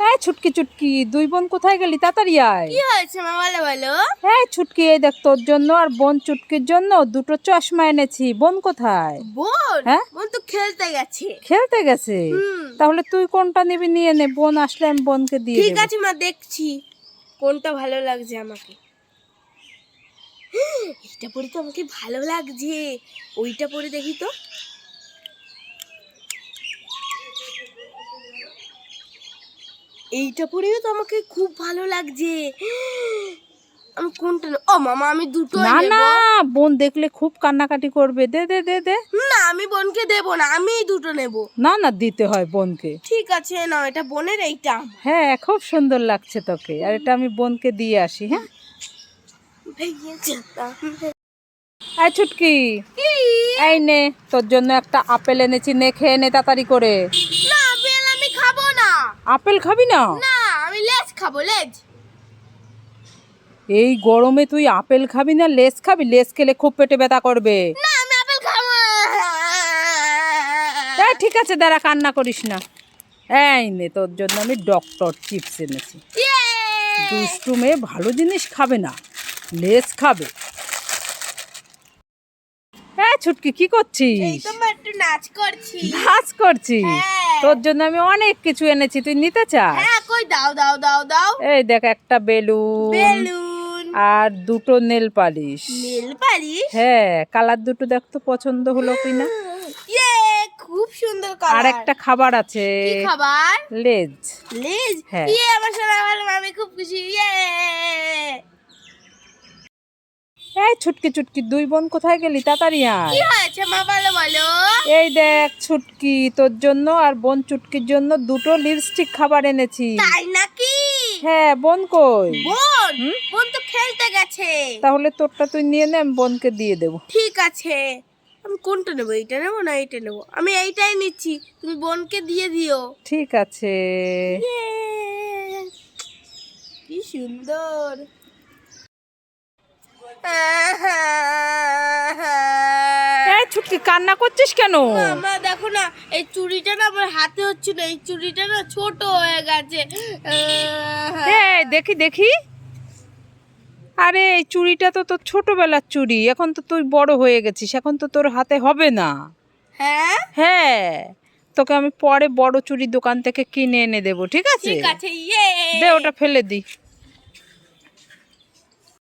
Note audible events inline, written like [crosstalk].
হ্যাঁ ছুটকি চুটকি দুই বোন কোথায় গেলি? তাড়াতাড়ি আয়। কি হয়েছে মা বলো বলো? হ্যাঁ ছুটকি এই দেখ তোর জন্য আর বোন চুটকির জন্য দুটো চশমা এনেছি। বোন কোথায়? বোন? হ্যাঁ? বোন তো খেলতে গেছে। খেলতে গেছে? তাহলে তুই কোনটা নিবি? নিয়ে নে বোন আসলে আমি বোনকে দিয়ে ঠিক আছে মা দেখছি। কোনটা ভালো লাগছে আমাকে? [gasps] এটা পরে তো আমাকে ভালো লাগছে। ওইটা পরে দেখি তো। এইটা পরেও তো আমাকে খুব ভালো লাগছে। আমি কোনটা? ও মামা আমি দুটো না না বোন দেখলে খুব কান্নাকাটি করবে। দে দে দে দে। না আমি বোনকে দেব না আমি দুটো নেব। না না দিতে হয় বোনকে। ঠিক আছে না এটা বোনের এইটা। হ্যাঁ খুব সুন্দর লাগছে তোকে। আর এটা আমি বোনকে দিয়ে আসি হ্যাঁ? ভেঙে। আয় ছুটকি। এই নে তোর জন্য একটা আপেল এনেছি নে খেয়ে নে তাড়াতাড়ি করে। না আপেল খাবি না? না আমি লেজ খাব লেজ। এই গরমে তুই আপেল খাবি না লেস খাবি? লেস খেলে খুব পেটে ব্যথা করবে। না আমি আপেল খাব এই ঠিক আছে দাঁড়া কান্না করিস না। এই নে তোর জন্য আমি ডক্টর চিপস এনেছি। ইয়ে! দুষ্টু মেয়ে ভালো জিনিস খাবে না লেস খাবে। ছুটকি কি করছিস? একটু নাচ করছি। নাচ করছিস? হ্যাঁ। তোর জন্য আমি অনেক কিছু এনেছি তুই নিতে চাস? হ্যাঁ কই দাও দাও দাও দাও। এই দেখ একটা বেলুন। বেলুন। আর দুটো নেল পালিশ। নীল পালিশ? হ্যাঁ কালার দুটো দেখ তো পছন্দ হলো কিনা ইয়ে খুব সুন্দর আর একটা খাবার আছে। কি খাবার? লেজ। লেজ? হ্যাঁ। ইয়ে আমার সোনা ভালো আমি খুব খুশি। ইয়ে। এই ছুটকি চুটকি দুই বোন কোথায় গেলি? তাড়াতাড়ি আয়। কি হয়েছে মা ভালো বলো। এই দেখ ছুটকি তোর জন্য আর বোন চুটকির জন্য দুটো লিপস্টিক খাবার এনেছি। তাই নাকি? হ্যাঁ বোন কই? বোন? বোন তো খেলতে গেছে। তাহলে তোরটা তুই নিয়ে নে আমি বোনকে দিয়ে দেবো। ঠিক আছে। আমি কোনটা নেব? এইটা নেব না এইটা নেব? আমি এইটাই নিচ্ছি। তুমি বোনকে দিয়ে দিও। ঠিক আছে! কি সুন্দর। ছুটকি কান্না করছিস কেন? মামা দেখো না এই চুড়িটা না আমার হাতে হচ্ছে না এই চুড়িটা না ছোট হয়ে গেছে। এই দেখি দেখি। আরে এই চুড়িটা তো তোর ছোটবেলার চুড়ি এখন তো তুই বড় হয়ে গেছিস এখন তো তোর হাতে হবে না। হ্যাঁ? হ্যাঁ তোকে আমি পরে বড় চুড়ি দোকান থেকে কিনে এনে দেবো ঠিক আছে? ঠিক আছে ইয়ে। দে ওটা ফেলে দি।